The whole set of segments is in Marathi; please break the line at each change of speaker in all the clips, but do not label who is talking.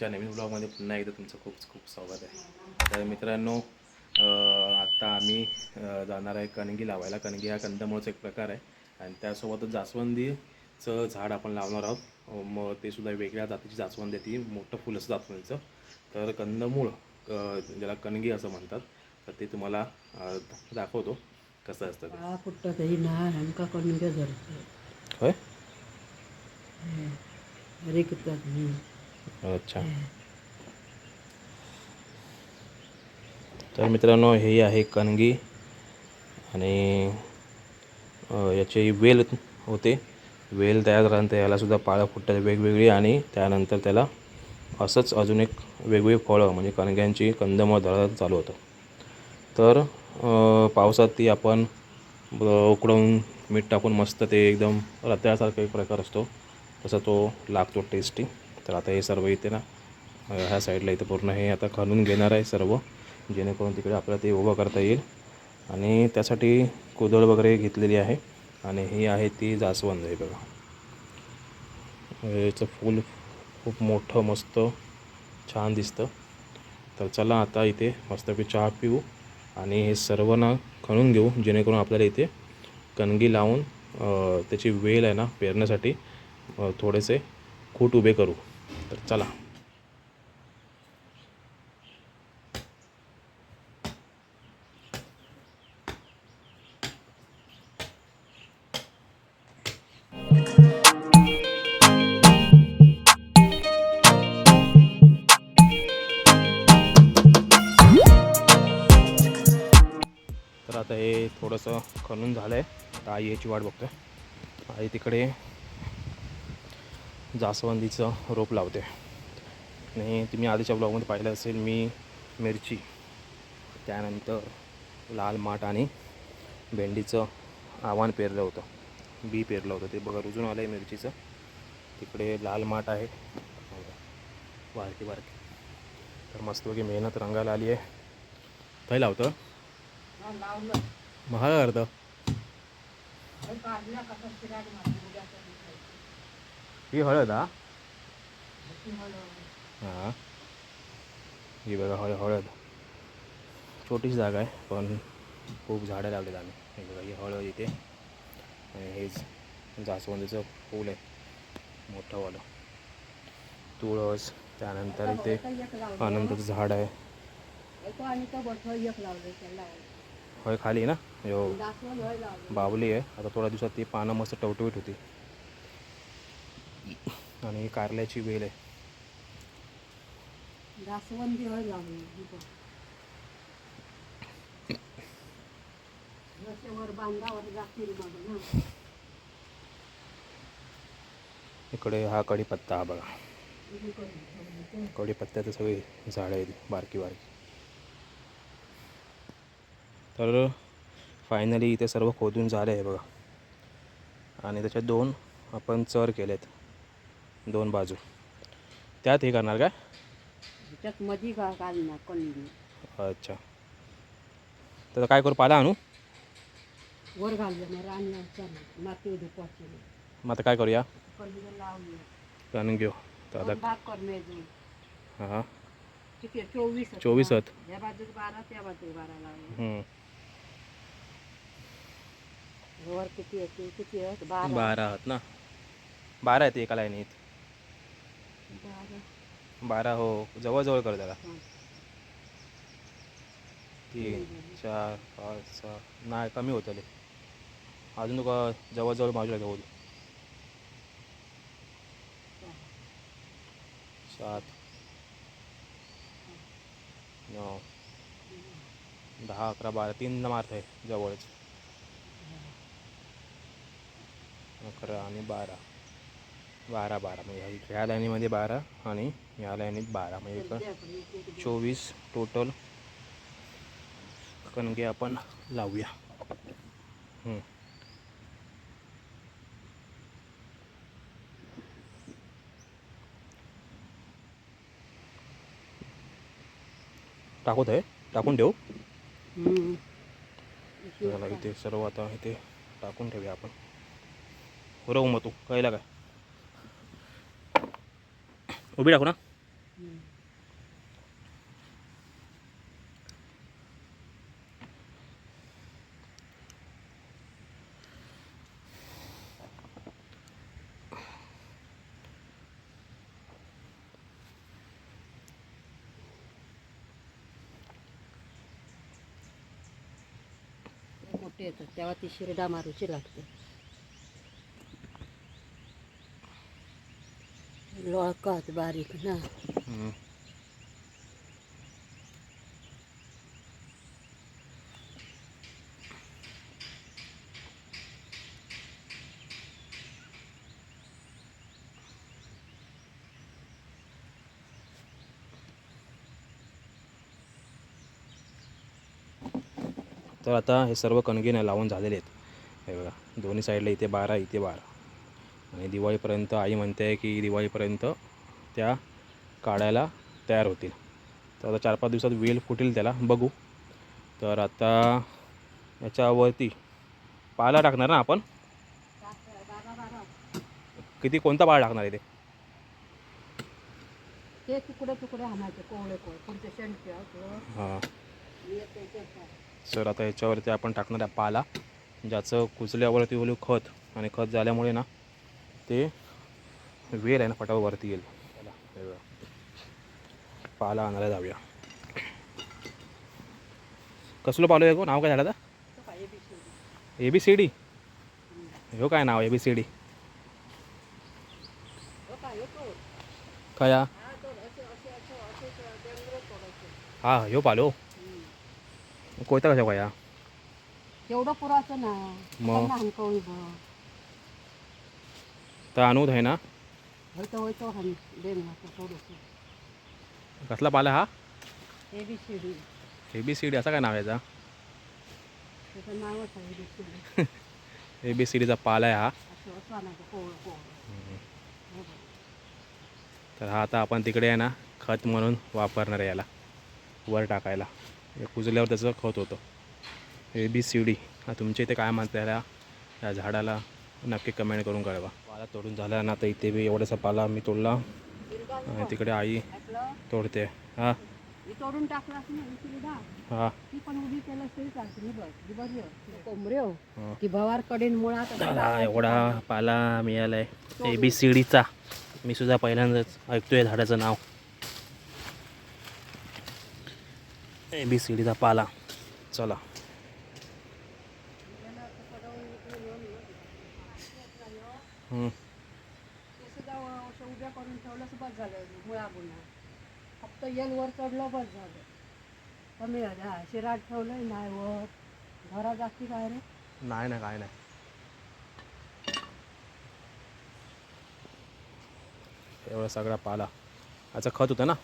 तुमच्या नवीन ब्लॉगमध्ये पुन्हा एकदा तुमचं खूप खूप स्वागत आहे. तर मित्रांनो आत्ता आम्ही जाणार आहे कणगी लावायला. कणगी हा कंदमुळचा एक प्रकार आहे. आणि त्यासोबतच जास्वंदीचं झाड आपण लावणार आहोत. मग ते सुद्धा वेगळ्या जातीची जास्वंद आहे ती. मोठं फुल असं जास्वंदीचं. तर कंदमूळ ज्याला कणगी असं म्हणतात तर ते तुम्हाला दाखवतो कसं असतं
कुठं कणग्या
होय? अच्छा. तर मित्रांनो हे आहे कणगी आणि याची वेल होते. वेल तयार झाल्यानंतर यालासुद्धा पाळं फुटतात वेगवेगळी आणि त्यानंतर त्याला असंच अजून एक वेगवेगळी फळं म्हणजे कणग्यांची कंदमळ धरायला चालू होतं. तर पावसात ती आपण उकडून मीठ टाकून मस्त ते एकदम रत्यासारखा एक प्रकार असतो. तसा तो लागतो टेस्टी तर आता हे सर्व इथे ना ह्या साईडला इथं पूर्ण हे आता खणून घेणार आहे सर्व जेणेकरून तिकडे आपल्याला ते उभं करता येईल. आणि त्यासाठी कुदळ वगैरे घेतलेली आहे आणि ही आहे ती जास्वंद आहे बघा. याचं फूल खूप मोठं मस्त छान दिसतं. तर चला आता इथे मस्तपैकी चहा पिऊ आणि हे सर्व ना खणून घेऊ जेणेकरून आपल्याला इथे कणगी लावून त्याची वेल आहे ना पेरण्यासाठी थोडेसे खूट उभे करू. तर चला. तर आता हे थोडंसं खणून झालं आहे आता आई याची वाट बघतोय. आई तिकडे जास्वंदीचं रोप लावते. आणि तुम्ही आधीच्या ब्लॉगमध्ये पाहिलं असेल मी मिरची त्यानंतर लाल माठ आणि भेंडीचं आव्हान पेरलं होतं. बी पेरलं होतं ते. बघा रुजून आलं आहे मिरचीचं. तिकडे लाल माठ आहे. बारकी बारकी तर मस्तपैकी मेहनत रंगायला आली आहे. काय लावतं? महाग करतं. ही हळद हा हां ही बघा हळ हळद छोटीच जागा आहे पण खूप झाडं लावलेत आम्ही हे बघा ही हळद इथे आणि हेच जास्वंदीचं फूल आहे मोठं वालं तुळस त्यानंतर इथे आनंदाचं झाड आहे हय खाली आहे ना
लावलं
बावली आहे आता थोड्या दिवसात ती पानं मस्त टवटवीत होती आणि कारल्याची वेल आहे. इकडे हा कढीपत्ता हा बघा. कढीपत्त्याचं सगळी झाडं आहेत बारकी बारकी. तर फायनली इथे सर्व खोदून झालं आहे बघा. आणि त्याच्यात दोन आपण चर केलेत. दोन बाजू. त्यात हे करणार काय?
त्याच्यात मधी घालणार
अच्छा. तर काय करू? पाला आणू?
वर घाललं मग राणी चालू माती उद्या पोचली
मग आता काय करूया?
लावली
आणून घेऊ. तर
दोन
आता
भाग कर मेजून
हां
किती आहे? चोवीस आहेत.
चोवीस आहेत.
या बाजूला बारा त्या बाजूला बारा लावले
हम्म.
वर किती आहे? किती आहेत? बारा.
बारा आहात ना. बारा आहेत एका लाईनीत.
बारा
हो. जवळजवळ कर जरा. तीन चार पाच सहा. नाही कमी होतले अजून तुका जवळजवळ बाजूला घेऊ. सात. नऊ. दहा अकरा बारा. तीन मार्क आहे जवळच. अकरा आणि बारा. बारा बारा म्हणजे ह्या- लाईनीमध्ये बारा आणि ह्या लाईनीत बारा म्हणजे
एक-
चोवीस टोटल कणगे आपण लावूया. टाकूत आहे? टाकून ठेवू? इथे सर्व आता इथे टाकून ठेवूया आपण. बरोबर मग तू कळला काय उभी टाकू ना
हम्म. ते मोठे येतात तेव्हा ती शिरडा मारूची लागते लोळकात बारीक ना
हम्म. तर आता हे सर्व कणगीने लावून झालेले आहेत. हे बघा दोन्ही साईडला इथे बारा इथे बारा. आणि दिवाळीपर्यंत आई म्हणते की दिवाळीपर्यंत त्या काढायला तयार होतील. तर आता चार पाच दिवसात वेल फुटेल त्याला. बघू. तर आता याच्यावरती पाला टाकणार ना आपण? किती कोणता पाला टाकणार आहे ते?
ते तुकडे तुकडे आणायचे कोवळे कोवळे. पुढचे शेंडके आपलं
हां. सर आता याच्यावरती आपण टाकणार आहे पाला. ज्याचं कुजल्यावरती ओली खत आणि खत झाल्यामुळे ना ते वेल आहे ना फटाफट वरती येईल. बघा. पाला आणायला जाऊया. कसलं पालो आहे गो? नाव काय झालं
तो काय ABCD.
A B C D हो काय नाव ए बी सी डी
हो काय, हो?
ह्यो पालो. कोयता कशा काय
तेवढं पुराचं ना.
मग?
त्यांना हंकवली बघ
तर अनुद आहे ना? कसला पाला हा?
ए बी सी डी
असा काय नाव आहे याचा?
ए बी सी
डीचा पाला आहे हा. तर हा आता आपण तिकडे आहे ना खत म्हणून वापरणार आहे याला. वर टाकायला. कुजल्यावर त्याचं खत होतं. ए बी सी डी हा तुमच्या इथे काय म्हणता याला? या झाडाला नक्की कमेंट करून कळवा. पाला तोडून झाला ना तर इथे बी एवढासा पाला मी तोडला. आणि तिकडे आई तोडते. हां.
ही तोडून टाकलास ना ही. भवार कडेन मुळात.
एवढा पाला मिळाला आहे ए बी सी डीचा मी सुद्धा पहिल्यांदाच ऐकतोय झाडाचं नाव. ए बी सी डीचा पाला. चला.
ते सुद्धा असं उभ्या करून ठेवलं तर बस झालं मुळा गुन्हा फक्त येल वर चढलं बस झालं. कमी झालं. हा शिराट ठेवलंय. नाही वर. घरा जास्ती काय रे?
नाही ना काय नाही. एवढा सगळा पाला. याचा खत होतं ना?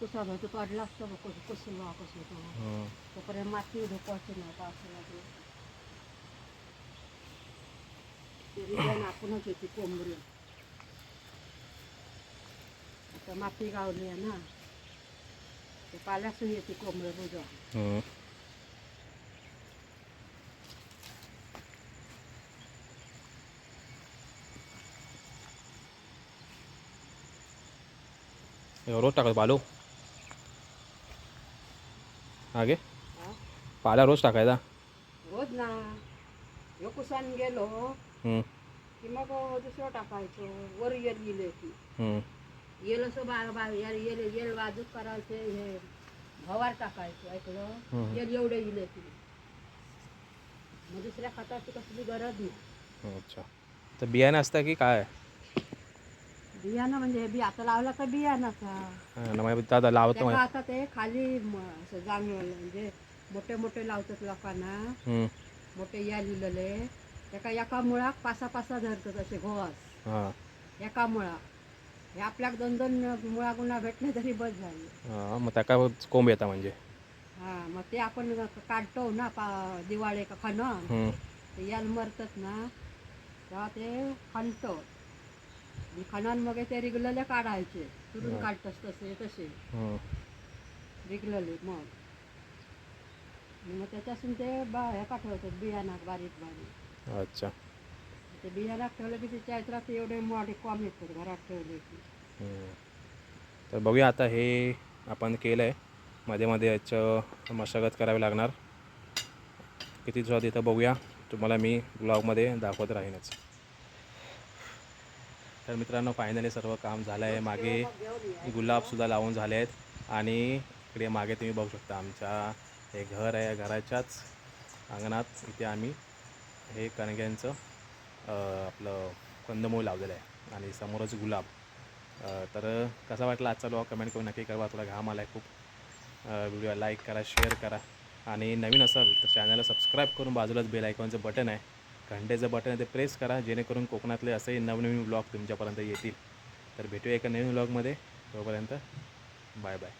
कुसा तो पडला असतं. कसं कसं कसं. तोपर्यंत माती धोपायची नाही पावसाला रिजन आपणच येते कोंबडी आता माती गावली आहे ना ते पाल्यासून येते कोंबडी
हम्म. हे. रोज टाकायचं पालो
हा?
पाला रोज टाकायचा?
रोज ना. ह्यो कुसान गेलो की मग दुसरं टाकायचं वर येल गेले की येल असं बा बा येल येल येल बाजूक करायचे हे भवार टाकायचं ऐकलं. येल एवढे गेले की मग दुसऱ्या खताची कसली गरज नाही.
अच्छा. तर बियाणं असतं की काय?
बियाणं म्हणजे हे बी आता लावला तर बियाणाचा
मग दादा लावतो
त्याला आता ते खाली म- असं जांगलं म्हणजे मोठे मोठे लावतात लोकांना. मोठे या लिहिलेले. एका एका मुळाक पासा पासा धरतात असे
हां.
एका मुळा हे आपल्याक दोन दोन मुळा गुन्हा भेटले तरी बस झाले.
हां मग त्या काय कोंब येता म्हणजे?
हा मग ते आपण काढतो ना पा दिवाळी का खणन.
हम्म,
ते याल मरतात ना तेव्हा ते खणतो. आणि खणन मग ते रिगलेले काढायचे. तुरून काढतस तसे तसे.
हम्म.
रिगलेले मग. आणि मग त्याच्यासून ते बा हे का ठेवतात बियाणात बारीक बारीक.
अच्छा.
ते बियाणात ठेवलं की ते चैत्रात एवढे मोठे कॉम येतात घरात ठेवले की.
हम्म. तर बघूया आता हे आपण केलं आहे मध्ये मध्ये याचं मशागत करावी लागणार. किती दिवसात इथं बघूया. तुम्हाला मी ब्लॉगमध्ये दाखवत राहीनच. तर मित्रांनो फायनली सर्व काम झालं आहे मागे गुलाबसुद्धा लावून झाले आहेत. आणि इकडे मागे तुम्ही बघू शकता आमच्या हे घर आहे घराच्याच अंगणात. इथे आम्ही हे कणग्यांचं आपलं कंदमूळ लावलेलं आहे आणि समोरच गुलाब. तर कसा वाटला आजचा ब्लॉग कमेंट करून नक्की कळवा. थोडा घाम आला आहे खूप व्हिडिओ लाईक करा शेअर करा. आणि नवीन असाल तर चॅनलला सबस्क्राईब करून बाजूलाच बेल आयकॉनचं बटन आहे. घंटेचं बटन आहे ते प्रेस करा जेणेकरून कोकणातले असे नवनवीन ब्लॉग तुमच्यापर्यंत येतील. तर भेटूया एका नवीन ब्लॉगमध्ये तोपर्यंत बाय बाय